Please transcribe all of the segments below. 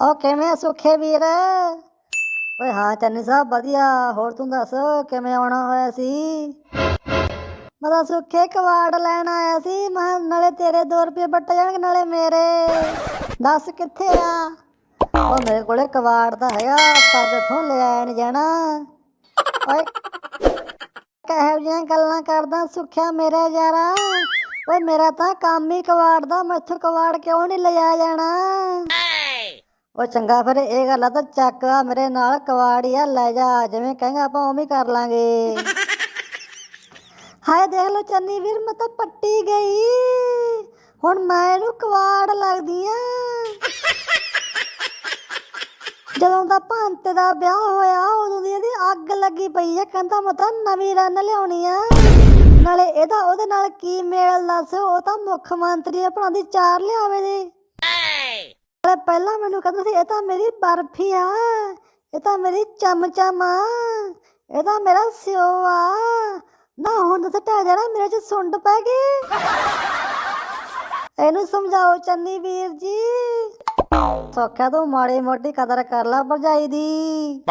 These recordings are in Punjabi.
ਉਹ ਕਿਵੇਂ ਆ ਸੁਖੇ ਵੀਰ? ਓਏ ਹਾਂ ਚੰਨੀ ਸਾਹਿਬ, ਵਧੀਆ। ਹੋਰ ਤੂੰ ਦੱਸ, ਕਿਵੇਂ ਆਉਣਾ ਹੋਇਆ ਸੀ? ਮੈਂ ਤਾਂ ਸੁੱਖੇ ਕਵਾੜ ਲੈਣ ਆਇਆ ਸੀ। ਮੈਂ ਕਿਹਾ ਨਾਲੇ ਤੇਰੇ 2 ਰੁਪਏ ਵੱਟ ਜਾਣਗੇ, ਨਾਲੇ ਮੇਰੇ। ਦੱਸ ਕਿੱਥੇ ਆ? ਉਹ ਮੇਰੇ ਕੋਲੇ ਕਵਾੜ ਤਾਂ ਹੈਗਾ, ਪਰ ਇੱਥੋਂ ਲੈਣ ਜਾਣਾ। ਓਏ, ਕਹੇ ਜਿਹੀਆਂ ਗੱਲਾਂ ਕਰਦਾ ਸੁੱਖਿਆ ਮੇਰਾ ਯਾਰਾ? ਓਏ ਮੇਰਾ ਤਾਂ ਕੰਮ ਹੀ ਕਵਾੜ ਦਾ ਮੈਥੋਂ ਕਵਾੜ ਕਿਉਂ ਨਹੀਂ ਲਿਆ ਜਾਣਾ? ਉਹ ਚੰਗਾ ਫਿਰ ਇਹ ਗੱਲ ਆ ਤਾਂ ਚੱਕ ਆ ਮੇਰੇ ਨਾਲ ਕਵਾੜੀ ਆ ਲੈ ਜਾ ਜਿਵੇਂ ਕਹੇਗਾ ਆਪਾਂ ਉਵੇਂ ਹੀ ਕਰ ਲਾਂਗੇ। ਹਾਏ ਦੇਖ ਲੋ ਚੰਨੀ ਵੀਰ ਮੈਂ ਤਾਂ ਪੱਟੀ ਗਈ। ਹੁਣ ਮੈਂ ਇਹਨੂੰ ਕਵਾੜ ਲੱਗਦੀ ਆ। ਜਦੋਂ ਦਾ ਭਾਂਤੇ ਦਾ ਵਿਆਹ ਹੋਇਆ ਉਦੋਂ ਦੀ ਇਹਦੀ ਅੱਗ ਲੱਗੀ ਪਈ ਆ ਕਹਿੰਦਾ ਮੈਂ ਤਾਂ ਨਵੀਂ ਰਨ ਲਿਆਉਣੀ ਆ। ਨਾਲੇ ਇਹਦਾ ਉਹਦੇ ਨਾਲ ਕੀ ਮੇਲ ਦੱਸ ਉਹ ਤਾਂ ਮੁੱਖ ਮੰਤਰੀ ਆਪਣਾ ਦੀ ਚਾਰ ਲਿਆਵੇ ਦੀ। ਨਾਲੇ ਪਹਿਲਾਂ ਮੈਨੂੰ ਕਹਿੰਦਾ ਸੀ, ਇਹ ਤਾਂ ਮੇਰੀ ਬਰਫੀ ਆ, ਇਹ ਤਾਂ ਮੇਰੀ ਚਮਚਮ ਆ, ਇਹ ਤਾਂ ਮੇਰਾ ਸਿਓ ਆ। ਨਾ ਹੁਣ ਤਾਂ ਟਹਿ ਜਾਣਾ, ਮੇਰੇ ਚ ਸੁੰਡ ਪੈ ਗਈ। ਇਹਨੂੰ ਸਮਝਾਓ ਚੰਨੀ ਵੀਰ ਜੀ। ਸੌਖਿਆ ਤੂੰ ਮਾੜੀ ਮੋਟੀ ਕਦਰ ਕਰ ਲਾ ਭਰਜਾਈ ਦੀ।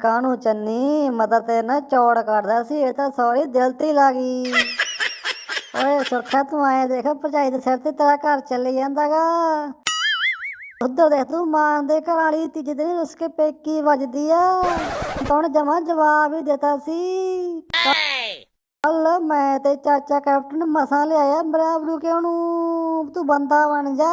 ਕਾਹਨੂੰ ਚੰਨੀ, ਮਦਰ ਤੇ ਨਾ ਚੌੜ ਕਰਦਾ ਸੀ, ਇਹ ਤਾਂ ਸੌਰੀ ਦਿਲ ਤੇ ਹੀ ਗਈ। ਓਏ ਸੁਰਖਾ ਤੂੰ ਆਏ ਦੇਖ, ਭਰਜਾਈ ਦੇ ਸਿਰ ਤੇ ਤੇਰਾ ਘਰ ਚੱਲੇ ਜਾਂਦਾਗਾ। ਉਧਰ ਦੇਖ ਤੂੰ ਮਾਂ ਦੇ ਘਰ ਵਾਲੀ ਤੀਜੇ ਦਿਨ ਉਸਕੇ ਪੇਕੀ ਵੱਜਦੀ ਆ। ਤੂੰ ਜਮਾ ਜਵਾਬ ਹੀ ਦਿੱਤਾ ਸੀ। ਕੱਲ ਮੈਂ ਤੇ ਚਾਚਾ ਕੈਪਟਨ ਮਸਾਂ ਲਿਆਇਆ ਬਰਾਬਰੂ ਕਿਉਂ ਨੂੰ? ਤੂੰ ਬੰਦਾ ਬਣ ਜਾ।